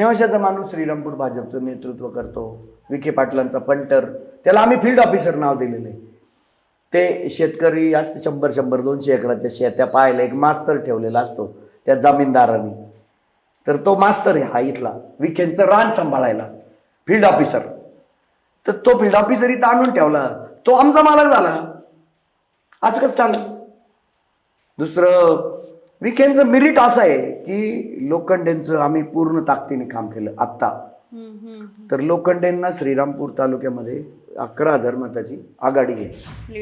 नेवाशाचा माणूस श्रीरामपूर भाजपचं नेतृत्व करतो. विखे पाटलांचा पंटर. त्याला आम्ही फील्ड ऑफिसर नाव दिलेलं आहे ते शेतकरी असते शंभर शंभर दोनशे एकराच्या शेत्या पाहायला एक मास्तर ठेवलेला असतो त्या जमीनदारांनी. तर तो मास्तर आहे हा इथला. विखेंचं रान सांभाळायला. फील्ड ऑफिसर तर तो फील्ड ऑफिसर इथं आणून ठेवला. तो आमचा मालक झाला. असं कसं चाललं? दुसरं विखेंचं मिरिट असं आहे की लोखंडेंचं आम्ही पूर्ण ताकदीने काम केलं आत्ता. तर लोखंडेंना श्रीरामपूर तालुक्यामध्ये अकरा हजार मताची आघाडी आहे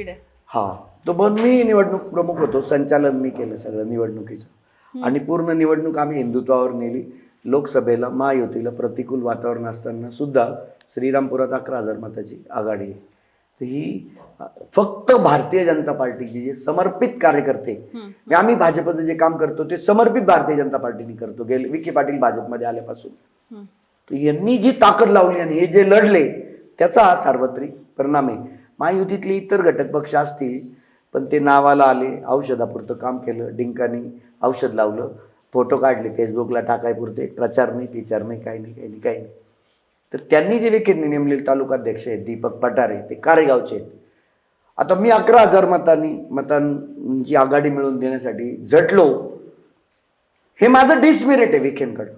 हा. तो पण मी निवडणूक प्रमुख होतो संचालन मी केलं सगळं निवडणुकीचं. आणि पूर्ण निवडणूक आम्ही हिंदुत्वावर नेली. लोकसभेला महायुतीला प्रतिकूल वातावरण असताना सुद्धा श्रीरामपुरात अकरा हजार मताची आघाडी आहे. तर ही फक्त भारतीय जनता पार्टीची जे समर्पित कार्यकर्ते आम्ही भाजपचं जे काम करतो ते समर्पित भारतीय जनता पार्टीने करतो. गेले विखे पाटील भाजपमध्ये आल्यापासून. तर यांनी जी ताकद लावली आणि हे जे लढले त्याचा हा सार्वत्रिक परिणाम आहे. महायुतीतले इतर घटक पक्ष असतील पण ते नावाला आले औषधापुरतं काम केलं डिंकानी औषध लावलं फोटो काढले फेसबुकला टाकायपुरते प्रचार नाही प्रचार नाही काही नाही काही नाही काही नाही. तर त्यांनी जे विखेंनी नेमलेले तालुकाध्यक्ष आहेत दीपक पठारे ते कारेगावचे आहेत. आता मी अकरा हजार मतांनी मतांची आघाडी मिळवून देण्यासाठी झटलो. हे माझं डिसमेरिट आहे विखेंकडं.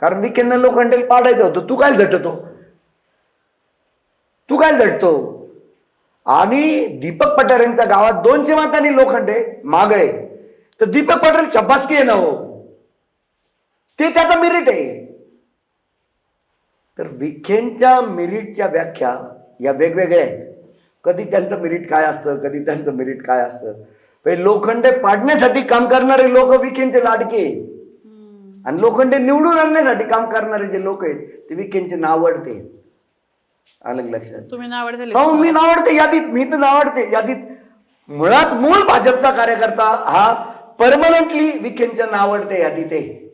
कारण विखेंना लोखंडेल पाडायचं होतं. तू काय झटतो? तू काय झटतो? आणि दीपक पटेल यांच्या गावात दोनशे मतांनी लोखंडे माग आहे. तर दीपक पटेल शब्बासकी आहे ना हो? ते त्याचा मेरिट आहे. तर विखेंच्या मेरिटच्या व्याख्या या वेगवेगळ्या आहेत. कधी त्यांचं मेरिट काय असतं कधी त्यांचं मेरिट काय असतं. पहिले लोखंडे पाडण्यासाठी काम करणारे लोक विखेंचे लाडके. आणि लोखंडे निवडून आणण्यासाठी काम करणारे जे लोक आहेत ते विखेंचे नावडते. आलं लक्षात? हो मी नावडते यादीत मी तर नावडते यादीत. मुळात मूळ भाजपचा कार्यकर्ता हा परमनंटली विखेंच्या नावडते यादीत आहे.